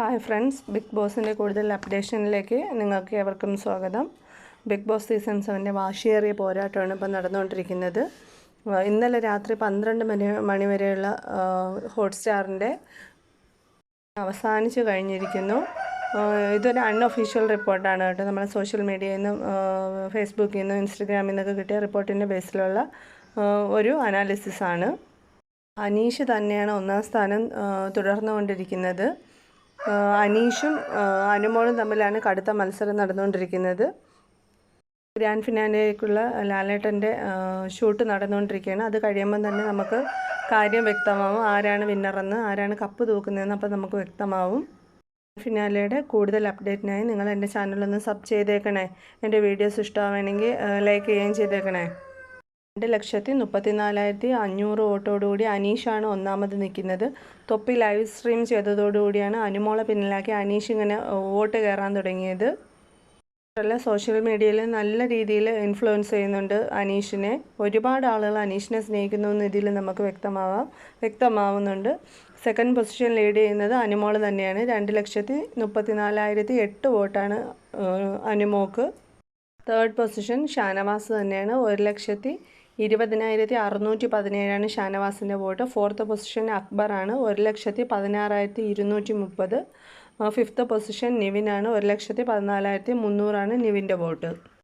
Hi friends big ബോസിന്റെ കൂടുതൽ അപ്ഡേഷനിലേക്ക് നിങ്ങൾക്ക് ഏവർക്കും സ്വാഗതം. ബിഗ് ബോസ് സീസൺ സെവന്റെ വാശിയേറിയ പോരാട്ടമാണ് ഇപ്പോൾ നടന്നുകൊണ്ടിരിക്കുന്നത്. ഇന്നലെ രാത്രി പന്ത്രണ്ട് മണി മണിവരെയുള്ള ഹോട്ട്സ്റ്റാറിന്റെ അവസാനിച്ചു കഴിഞ്ഞിരിക്കുന്നു. ഇതൊരു അൺഒഫീഷ്യൽ റിപ്പോർട്ടാണ് കേട്ടോ. നമ്മുടെ സോഷ്യൽ മീഡിയയിൽ നിന്നും ഫേസ്ബുക്കിൽ നിന്നും ഇൻസ്റ്റഗ്രാമിൽ നിന്നൊക്കെ കിട്ടിയ റിപ്പോർട്ടിന്റെ ബേസിലുള്ള ഒരു അനാലിസിസ് ആണ്. അനീഷ് തന്നെയാണ് ഒന്നാം സ്ഥാനം തുടർന്നുകൊണ്ടിരിക്കുന്നത്. അനീഷും അനുമോളും തമ്മിലാണ് കടുത്ത മത്സരം നടന്നുകൊണ്ടിരിക്കുന്നത്. ഗ്രാൻഡ് ഫിനാലിലേക്കുള്ള ലാലേട്ടന്റെ ഷൂട്ട് നടന്നുകൊണ്ടിരിക്കുകയാണ്. അത് കഴിയുമ്പം തന്നെ നമുക്ക് കാര്യം വ്യക്തമാവും. ആരാണ് വിന്നറെന്ന് ആരാണ് കപ്പ് തൂക്കുന്നതെന്ന് അപ്പോൾ നമുക്ക് വ്യക്തമാവും. ഫിനാലയുടെ കൂടുതൽ അപ്ഡേറ്റിനായി നിങ്ങൾ എന്റെ ചാനലൊന്ന് സബ് ചെയ്തേക്കണേ. എന്റെ വീഡിയോസ് ഇഷ്ടമാവണമെങ്കിൽ ലൈക്ക് ചെയ്യുകയും ചെയ്തേക്കണേ. രണ്ട് ലക്ഷത്തി മുപ്പത്തിനാലായിരത്തി അഞ്ഞൂറ് വോട്ടോടുകൂടി അനീഷാണ് ഒന്നാമത് നിൽക്കുന്നത്. തൊപ്പി ലൈവ് സ്ട്രീം ചെയ്തതോടുകൂടിയാണ് അനുമോളെ പിന്നിലാക്കി അനീഷ് ഇങ്ങനെ വോട്ട് കയറാൻ തുടങ്ങിയത്. അല്ല സോഷ്യൽ മീഡിയയിൽ നല്ല രീതിയിൽ ഇൻഫ്ലുവൻസ് ചെയ്യുന്നുണ്ട് അനീഷിനെ. ഒരുപാട് ആളുകൾ അനീഷിനെ സ്നേഹിക്കുന്നു എന്ന് ഇതിൽ നമുക്ക് വ്യക്തമാവാം വ്യക്തമാവുന്നുണ്ട്. സെക്കൻഡ് പൊസിഷൻ ലീഡ് ചെയ്യുന്നത് അനുമോൾ തന്നെയാണ്. രണ്ട് ലക്ഷത്തി മുപ്പത്തി നാലായിരത്തി എട്ട് വോട്ടാണ് അനുമോക്ക്. തേർഡ് പൊസിഷൻ ഷാനവാസ് തന്നെയാണ്. ഒരു ലക്ഷത്തി ഇരുപതിനായിരത്തി അറുന്നൂറ്റി പതിനേഴാണ് ഷാനവാസിന്റെ വോട്ട്. ഫോർത്ത് പൊസിഷൻ അക്ബറാണ് ഒരു ലക്ഷത്തി പതിനാറായിരത്തി ഇരുന്നൂറ്റി മുപ്പത് ഫിഫ്ത്ത് പൊസിഷൻ നിവിനാണ് ഒരു ലക്ഷത്തി പതിനാലായിരത്തി മുന്നൂറാണ് നിവിന്റെ വോട്ട്.